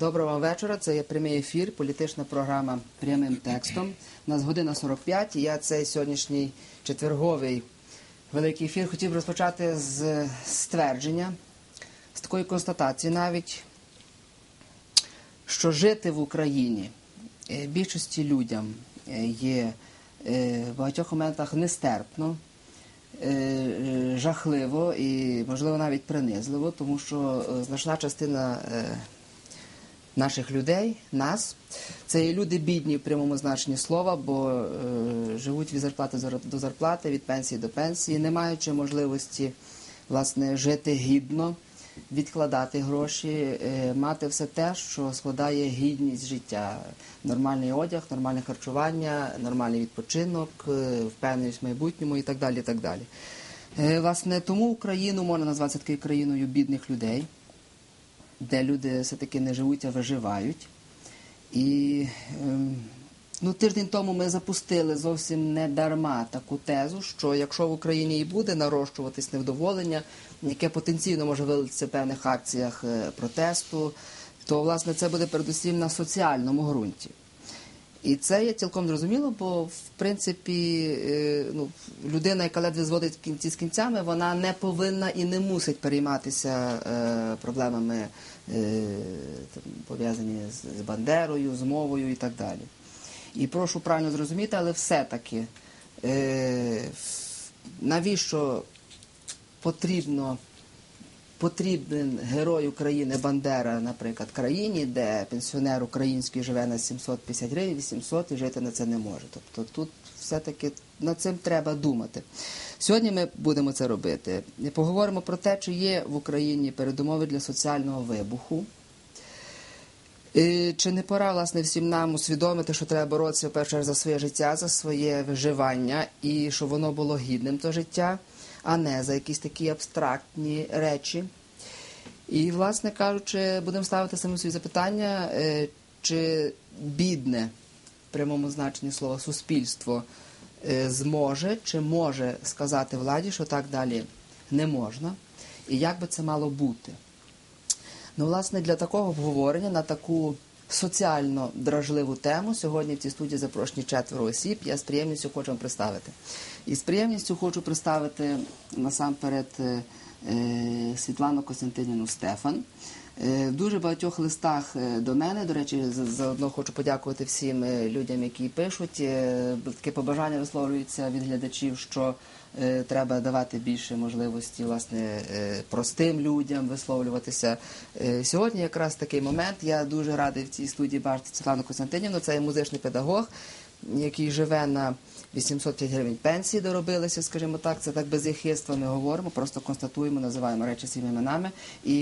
Доброго вечора. Це є прямий ефір, політична програма прямим текстом. У нас година 45, і я цей сьогоднішній четверговий великий ефір хотів розпочати з ствердження, з такої констатації навіть, що жити в Україні е, більшості людям е, є е, в багатьох моментах нестерпно. Жахливо і, можливо, навіть принизливо, тому що значна частина наших людей, нас, це є люди бідні в прямому значенні слова, бо е, живуть від зарплати зар- до зарплати, від пенсії до пенсії, не маючи можливості власне жити гідно, відкладати гроші, е, мати все те, що складає гідність життя, нормальний одяг, нормальне харчування, нормальний відпочинок, е, впевненість в майбутньому і так далі. І так далі. Е, Власне, тому Україну можна назвати такою країною бідних людей де люди все-таки не живуть, а виживають. І ем, ну, тиждень тому ми запустили зовсім не дарма таку тезу, що якщо в Україні і буде нарощуватись невдоволення, яке потенційно може вилитися в певних акціях е, протесту, то власне це буде передусім на соціальному ґрунті. І це є цілком зрозуміло, бо в принципі е, ну, людина, яка ледве зводить кінці з кінцями, вона не повинна і не мусить перейматися е, проблемами, е, пов'язані з, Бандерою, з мовою і так далі. І прошу правильно зрозуміти, але все-таки навіщо потрібно потрібен герой України Бандера, наприклад, країні, де пенсіонер український живе на 750 гривень, 800 і жити на це не може. Тобто тут все-таки над цим треба думати. Сьогодні ми будемо це робити. Поговоримо про те, чи є в Україні передумови для соціального вибуху. І чи не пора власне всім нам усвідомити, що треба боротися чергу за своє життя, за своє виживання, і щоб воно було гідним то життя, а не за якісь такі абстрактні речі. І, власне кажучи, будемо ставити самі собі запитання, е, чи бідне в прямому значенні слова суспільство е, зможе чи може сказати владі, що так далі не можна, і як би це мало бути. Ну, власне, для такого обговорення на таку соціально дражливу тему сьогодні в цій студії запрошені четверо осіб. Я з приємністю хочу вам представити. І з приємністю хочу представити насамперед е, е, Світлану Костянтинівну Стефан. Е, В дуже багатьох листах е, до мене, до речі, за- заодно хочу подякувати всім е, людям, які пишуть. Таке побажання висловлюється від глядачів, що треба давати більше можливості власне простим людям висловлюватися. Сьогодні якраз такий момент. Я дуже радий в цій студії бачити Світлану Костянтинівну. Це музичний педагог, який живе на 805 гривень пенсії доробилися, скажімо так. Це так без єхидства ми говоримо, просто констатуємо, називаємо речі своїми іменами. І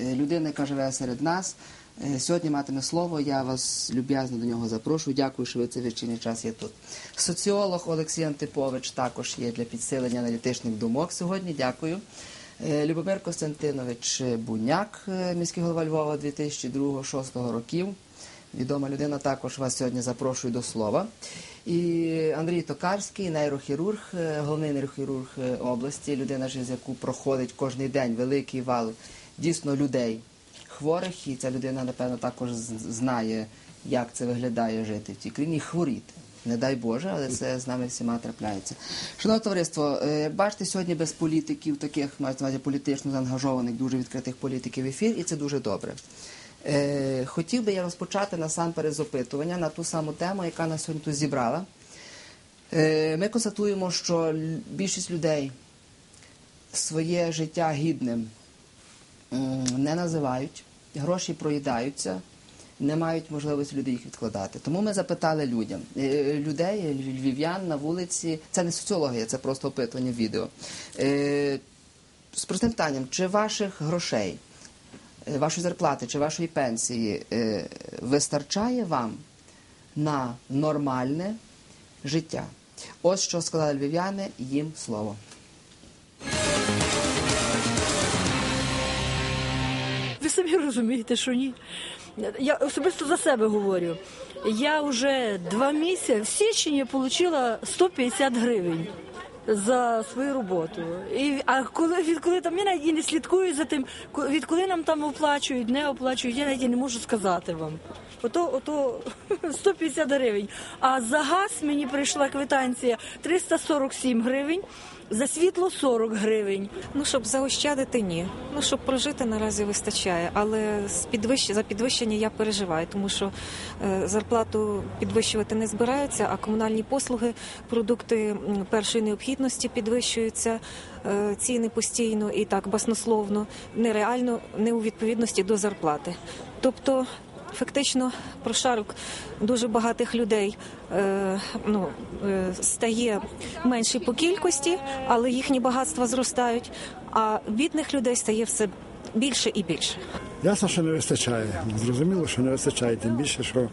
е, людина, яка живе серед нас. е, Сьогодні матиме слово, я вас люб'язно до нього запрошую. Дякую, що ви цей вечірній час є тут. Соціолог Олексій Антипович також є для підсилення аналітичних думок сьогодні. Дякую. Е, Любомир Костянтинович Буняк, міський голова Львова 2002-2006 років. Відома людина також вас сьогодні запрошую до слова. І Андрій Токарський, нейрохірург, е, головний нейрохірург е, області, людина, через яку проходить кожен день великий вал дійсно людей хворих, і ця людина, напевно, також знає, як це виглядає жити в цій країні, хворіти. Не дай Боже, але це з нами всіма трапляється. Шановне товариство, е, бачите, сьогодні без політиків, таких мають політично заангажованих, дуже відкритих політиків ефір, і це дуже добре. Е, Хотів би я розпочати насамперед з опитування на ту саму тему, яка нас сьогодні тут зібрала. Е, Ми констатуємо, що більшість людей своє життя гідним не називають, гроші проїдаються, не мають можливості люди їх відкладати. Тому ми запитали людям, е, людей, львів'ян на вулиці. Це не соціологія, це просто опитування відео. З простим питанням, чи ваших грошей, вашої зарплати чи вашої пенсії е, вистачає вам на нормальне життя? Ось що сказали львів'яни, їм слово. Ви самі розумієте, що ні. Я особисто за себе говорю. Я вже два місяці в січні отримала 150 гривень за свою роботу. І, а коли відколи там я навіть не слідкую за тим, ко- відколи нам там оплачують, не оплачують, я навіть не можу сказати вам. Ото, ото 150 гривень. А за газ мені прийшла квитанція 347 гривень, за світло 40 гривень. Ну, щоб заощадити, ні. Ну, щоб прожити наразі вистачає. Але з підвищ... за підвищення я переживаю, тому що е, зарплату підвищувати не збираються, а комунальні послуги, продукти першої необхідності підвищуються, е, ціни постійно і так баснословно, нереально, не у відповідності до зарплати. Тобто. Фактично, прошарок дуже багатих людей е, ну, е, стає менше по кількості, але їхні багатства зростають. А бідних людей стає все більше і більше. Ясно, що не вистачає. Зрозуміло, що не вистачає. Тим більше, що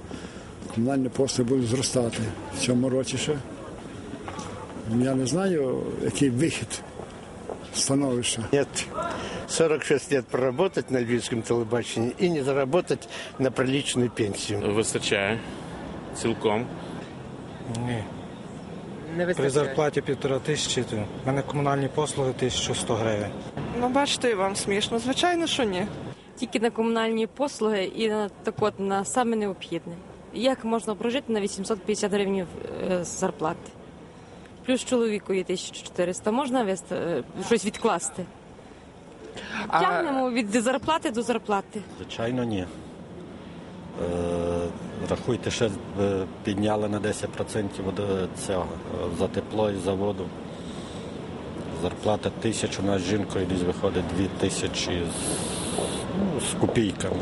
комунальні послуги будуть зростати в цьому році ще. Я не знаю, який вихід становища. Нет. 46 лет проработать на львівському телебаченні і не заработать на приличную пенсию. Вистачає цілком. Ні. Не При зарплаті півтора тисячі, то в мене комунальні послуги 1100 гривень. Ну, бачите, вам смішно. Звичайно, що ні. тільки на комунальні послуги і на так от на саме необхідне. Як можна прожити на 850 гривень зарплати? Плюс чоловіку є 1400. Можна вести, е, щось відкласти? Тягнемо від зарплати до зарплати. Звичайно, ні. Е, рахуйте, ще е, підняли на 10% е, цього за тепло і за воду. Зарплата тисячу, у нас жінкою десь виходить дві тисячі з, ну, з копійками.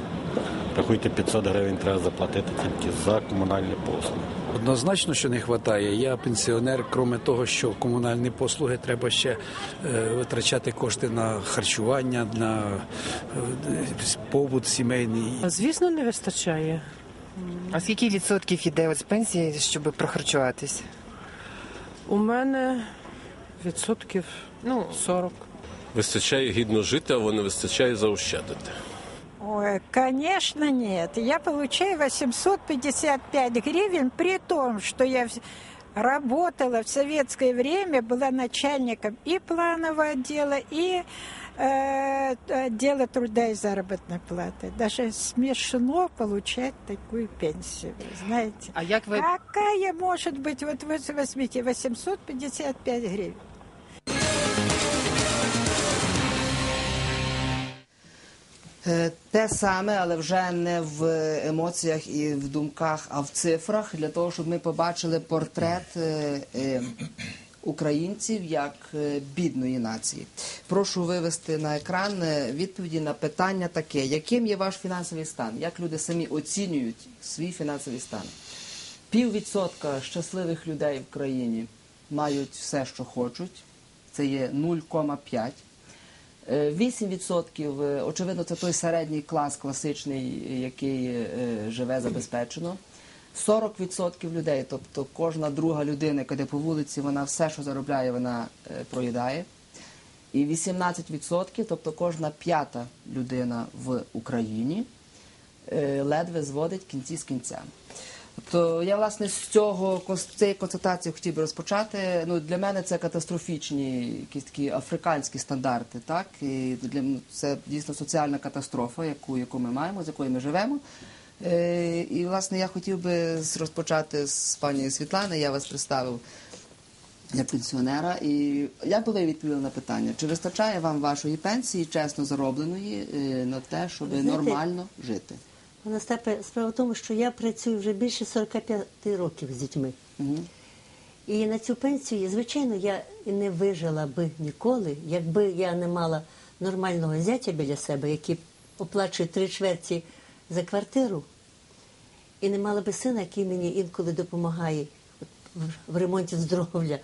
Рахуйте, 500 гривень треба заплатити тільки за комунальні послуги. Однозначно, що не вистачає. Я пенсіонер, крім того, що комунальні послуги треба ще е, витрачати кошти на харчування, на е, побут сімейний. Звісно, не вистачає. А скільки відсотків йде от з пенсії, щоб прохарчуватись? У мене відсотків Ну, 40. Вистачає гідно жити, а не вистачає заощадити. Ой, конечно, нет. Я получаю 855 гривен, при том, что я работала в советское время, была начальником и планового отдела, и э, отдела труда и заработной платы. Даже смешно получать такую пенсию, вы знаете. а як ви Какая может быть, вот вы возьмите, 855 гривен. Те саме, але вже не в емоціях і в думках, а в цифрах, для того, щоб ми побачили портрет е, е, українців як е, бідної нації. Прошу вивести на екран е, відповіді на питання таке: яким є ваш фінансовий стан? Як люди самі оцінюють свій фінансовий стан? Піввідсотка щасливих людей в країні мають все, що хочуть. Це є 0,5. Е, 8%, е, очевидно, це той середній клас класичний, який е, живе забезпечено. 40% людей, тобто кожна друга людина, яка йде по вулиці, вона все, що заробляє, вона е, проїдає. І 18%, тобто кожна п'ята людина в Україні ледве зводить кінці з кінцями. Тобто я власне з цього з цієї констатації хотів би розпочати. Ну для мене це катастрофічні якісь такі африканські стандарти, так і для це дійсно соціальна катастрофа, яку, яку ми маємо, з якою ми живемо. Е, і власне я хотів би розпочати з пані Світлани. Я вас представив як пенсіонера. І як би ви відповіли на питання? Чи вистачає вам вашої пенсії, чесно заробленої, е, на те, щоб знаєте, нормально жити? Настапе, справа в тому, що я працюю вже більше 45 років з дітьми. Мгм. І на цю пенсію, звичайно, я не вижила би ніколи, якби я не мала нормального зятя біля себе, який оплачує три чверті за квартиру, і не мала би сина, який мені інколи допомагає в- ремонті здоров'я.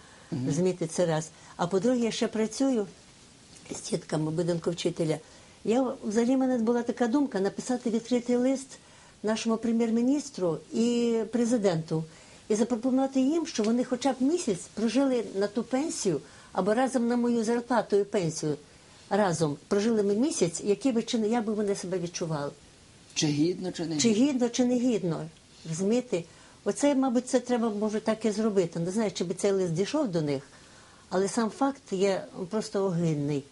Розумієте, це раз. А по-друге, я ще працюю з тітками будинку вчителя. Я взагалі мене була така думка написати відкритий лист нашому прем'єр-міністру і президенту і запропонувати їм, що вони хоча б місяць прожили на ту пенсію або разом на мою зарплату і пенсію. Разом прожили ми місяць, який би чи не як би вони себе відчували. Чи гідно, чи не Чи гідно, чи не гідно. Розумієте? Оце, мабуть, це треба може так і зробити. Не знаю, чи би цей лист дійшов до них, Але сам факт є просто огидний.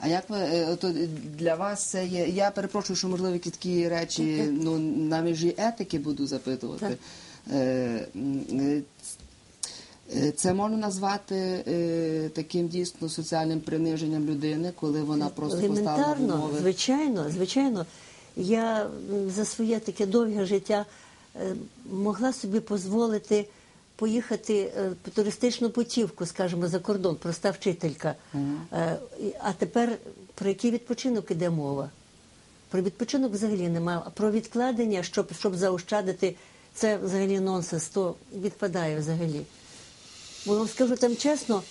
А як ви е, ото для вас це є? Я перепрошую, що можливо якісь такі речі ну на межі етики буду запитувати. Е, е, е, Це можна назвати е, таким дійсно соціальним приниженням людини, коли вона просто поставила Елементарно, умови. звичайно, звичайно. Я за своє таке довге життя е, могла собі дозволити поїхати е, по туристичну путівку, скажімо, за кордон, проста вчителька. Е, А тепер про який відпочинок іде мова? Про відпочинок взагалі немає. А про відкладення, щоб, щоб заощадити, це взагалі нонсенс, то відпадає взагалі. Бо вам скажу там чесно,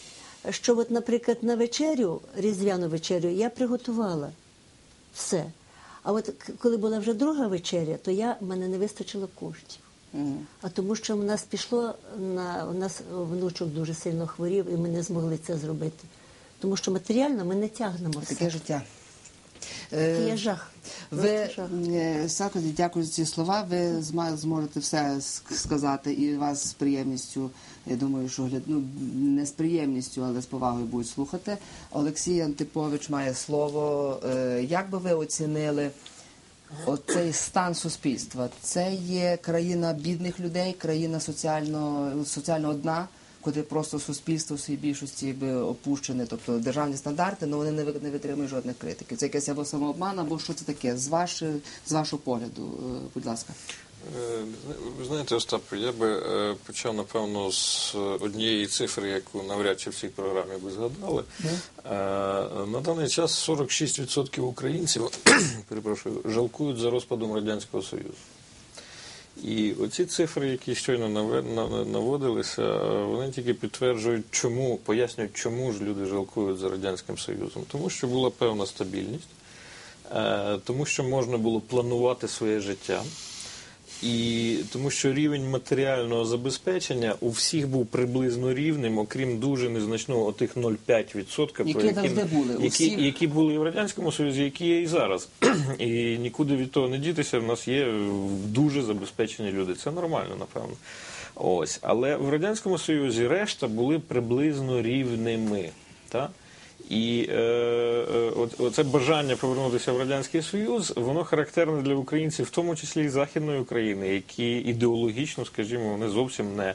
що от, наприклад, на вечерю, різдвяну вечерю, я приготувала все. А от коли була вже друга вечеря, то я, в мене не вистачило коштів. А тому, що в нас пішло на у нас внучок дуже сильно хворів, і ми не змогли це зробити. Тому що матеріально ми не тягнемо все. Таке життя. Є жах. Ви е, Сакоді, дякую за ці слова. Ви зможете все сказати і вас з приємністю. Я думаю, що гляд... ну, не з приємністю, але з повагою будуть слухати. Олексій Антипович має слово. Е, Як би ви оцінили оцей стан суспільства? Це є країна бідних людей, країна соціально, соціально одна. Куди просто суспільство в своїй більшості би опущене, тобто державні стандарти, але вони не не витримують жодних критиків. Це якесь або самообман, або що це таке? З вашого з вашого погляду, е, будь ласка. Е, Ви знаєте, Остап, я би е, почав, напевно, з однієї цифри, яку навряд чи в цій програмі ви згадали. Е, На даний час 46% українців перепрошую, жалкують за розпадом Радянського Союзу. І оці цифри, які щойно наводилися, е, вони тільки підтверджують, чому, пояснюють, чому ж люди жалкують за Радянським Союзом. Тому що була певна стабільність, е, тому що можна було планувати своє життя. І тому що рівень матеріального забезпечення у всіх був приблизно рівним, окрім дуже незначного отих 0,5%, про Які були, які, всіх. які були і в радянському союзі, які є і зараз. і нікуди від того не дітися. В нас є дуже забезпечені люди. Це нормально, напевно. Ось, але в радянському союзі решта були приблизно рівними. Та? І е, е, от, оце бажання повернутися в радянський союз, воно характерне для українців, в тому числі і західної України, які ідеологічно, скажімо, вони зовсім не,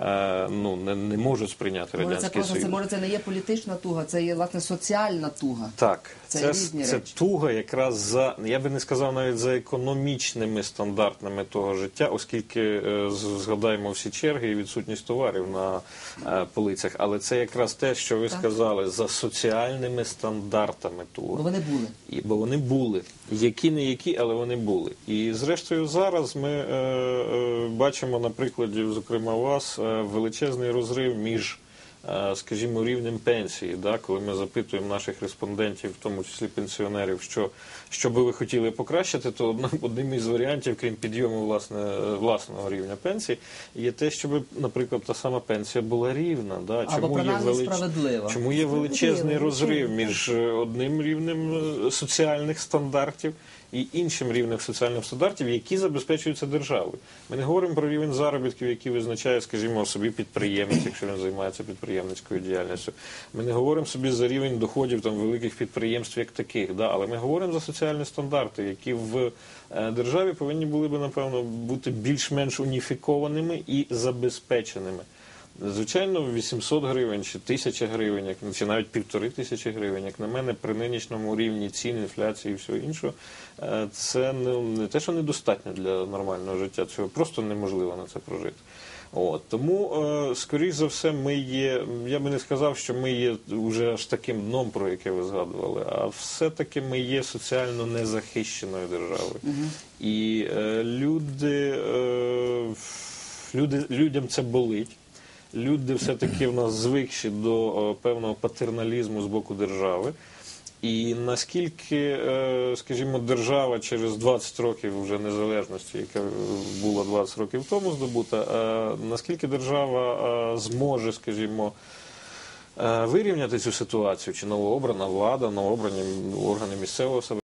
е, ну, не, не можуть сприйняти Може, це союз. це може це не є політична туга, це є власне соціальна туга. Так, Це це, різні це, речі. туга якраз за я би не сказав навіть за економічними стандартами того життя, оскільки е, згадаємо всі черги і відсутність товарів на е, полицях. Але це якраз те, що ви Так. сказали, за соціальними стандартами Бо вони були. І, бо вони були. Які не які, але вони були. І зрештою зараз ми е, е, бачимо на прикладі, зокрема вас, е, величезний розрив між. Е, Скажімо, рівнем пенсії, да, коли ми запитуємо наших респондентів, в тому числі пенсіонерів, що, що би ви хотіли покращити, то одним, одним із варіантів, крім підйому власне, власного рівня пенсії, є те, щоб, наприклад, та сама пенсія була рівна. Да? Чому, Або принаймні справедлива. чому є величезний розрив між е, одним рівнем е, соціальних стандартів і іншим рівнем соціальних стандартів, які забезпечуються державою. Ми не говоримо про рівень заробітків, який визначає, скажімо, собі підприємець, якщо він займається підприємницькою діяльністю. Ми не говоримо собі за рівень доходів там великих підприємств як таких, да? але ми говоримо за соціальні стандарти, які в е, державі повинні були би напевно бути більш-менш уніфікованими і забезпеченими. Звичайно, 800 гривень чи 1000 гривень, як, чи навіть півтори тисячі гривень, як на мене, при нинішньому рівні цін, інфляції і всього іншого, е, це не, не те, що недостатньо для нормального життя, цього просто неможливо на це прожити. От, тому, е, скоріш за все, ми є, я би не сказав, що ми є вже аж таким дном, про яке ви згадували, а все-таки ми є соціально незахищеною державою. І е, люди, е, люди, людям це болить. Люди все-таки в нас звикші до е, певного патерналізму з боку держави. І наскільки, е, скажімо, держава через 20 років вже незалежності, яка була 20 років тому здобута, е, наскільки держава зможе, скажімо, вирівняти цю ситуацію, чи новообрана влада, новообрані органи місцевого самоврядування,